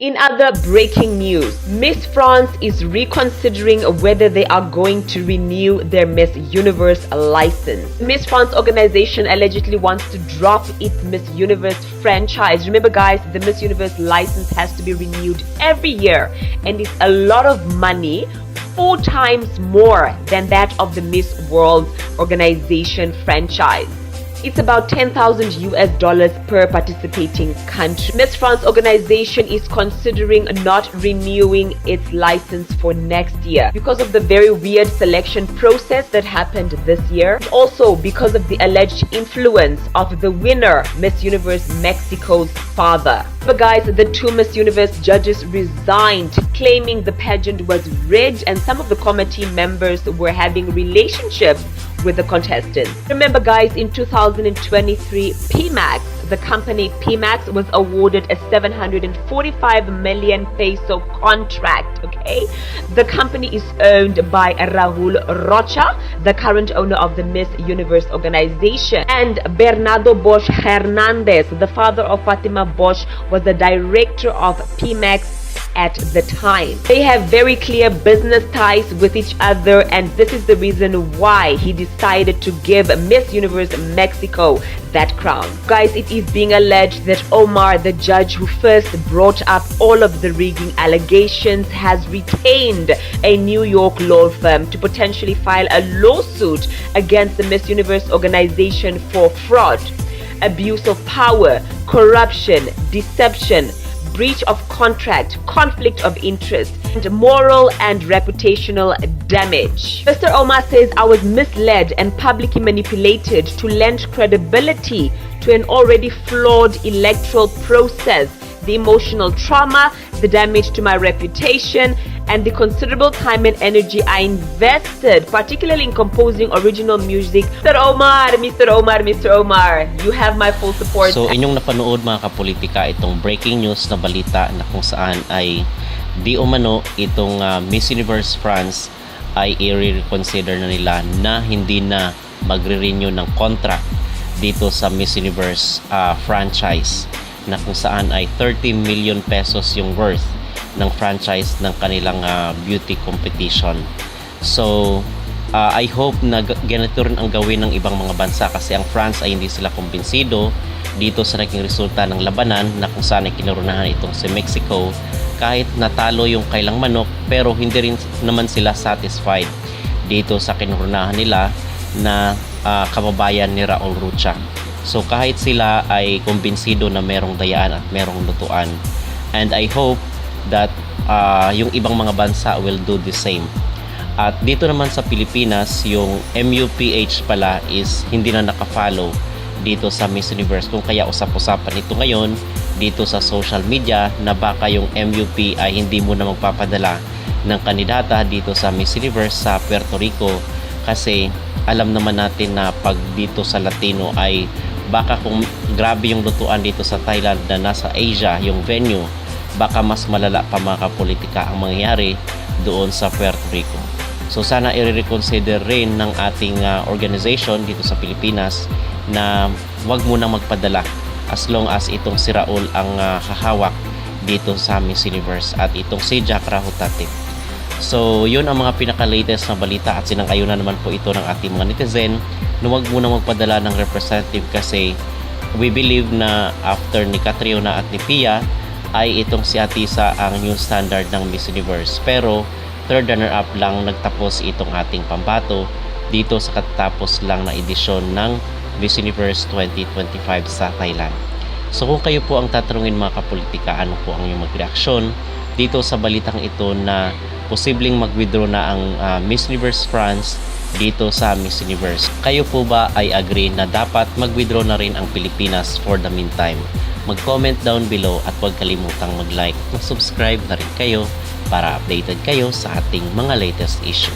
In other breaking news, Miss France is reconsidering whether they are going to renew their Miss Universe license. Miss France organization allegedly wants to drop its Miss Universe franchise. Remember, guys, the Miss Universe license has to be renewed every year, and it's a lot of money. Four times more than that of the Miss World organization franchise. It's about 10,000 US dollars per participating country. Miss France organization is considering not renewing its license for next year because of the very weird selection process that happened this year. Also because of the alleged influence of the winner, Miss Universe Mexico's father. But guys, the two Miss Universe judges resigned, claiming the pageant was rigged and some of the committee members were having relationships with the contestants. Remember, guys, in 2023, PMAX, the company PMAX, was awarded a 745 million peso contract. Okay, the company is owned by Raul Rocha, the current owner of the Miss Universe organization, and Bernardo Bosch Hernandez, the father of Fatima Bosch, was the director of PMAX at the time. They have very clear business ties with each other, and this is the reason why he decided to give Miss Universe Mexico that crown. Guys, it is being alleged that Omar, the judge who first brought up all of the rigging allegations, has retained a New York law firm to potentially file a lawsuit against the Miss Universe organization for fraud, abuse of power, corruption, deception breach of contract, conflict of interest, and moral and reputational damage. Mr. Omar says I was misled and publicly manipulated to lend credibility to an already flawed electoral process. The emotional trauma, the damage to my reputation, and the considerable time and energy I invested, particularly in composing original music. Mr. Omar, Mr. Omar, Mr. Omar, you have my full support. So inyong napanood mga kapolitika itong breaking news na balita na kung saan ay di umano itong ah, Miss Universe France ay i-reconsider na nila na hindi na magre-renew ng contract dito sa Miss Universe ah, franchise na kung saan ay 30 million pesos yung worth ng franchise ng kanilang ah, beauty competition. So, uh, I hope na ganito rin ang gawin ng ibang mga bansa kasi ang France ay hindi sila kumbinsido dito sa naging resulta ng labanan na kung saan ay kinarunahan itong si Mexico kahit natalo yung kailang manok pero hindi rin naman sila satisfied dito sa kinurunahan nila na ah, kababayan ni Raul Rucha. So kahit sila ay kumbinsido na merong dayaan at merong lutuan and I hope that ah, yung ibang mga bansa will do the same. At dito naman sa Pilipinas, yung MUPH pala is hindi na nakafollow dito sa Miss Universe. Kung kaya usap-usapan ito ngayon dito sa social media na baka yung MUP ay hindi mo na magpapadala ng kandidata dito sa Miss Universe sa Puerto Rico kasi alam naman natin na pag dito sa Latino ay baka kung grabe yung lutuan dito sa Thailand na nasa Asia yung venue baka mas malala pa mga kapolitika ang mangyayari doon sa Puerto Rico. So sana i-reconsider rin ng ating ah, organization dito sa Pilipinas na wag muna magpadala as long as itong si Raul ang ah, hahawak dito sa Miss Universe at itong si Jack Rahutate. So, yun ang mga pinaka-latest na balita at sinang-ayunan naman po ito ng ating mga netizen na huwag muna magpadala ng representative kasi we believe na after ni Catriona at ni Pia ay itong si Atisa ang new standard ng Miss Universe. Pero third runner-up lang nagtapos itong ating pambato dito sa katatapos lang na edisyon ng Miss Universe 2025 sa Thailand. So kung kayo po ang tatanungin mga kapolitika, ano po ang inyong magreaksyon dito sa balitang ito na posibleng mag-withdraw na ang ah, Miss Universe France dito sa Miss Universe. Kayo po ba ay agree na dapat mag-withdraw na rin ang Pilipinas for the meantime? Mag-comment down below at huwag kalimutang mag-like, mag-subscribe na rin kayo para updated kayo sa ating mga latest issue.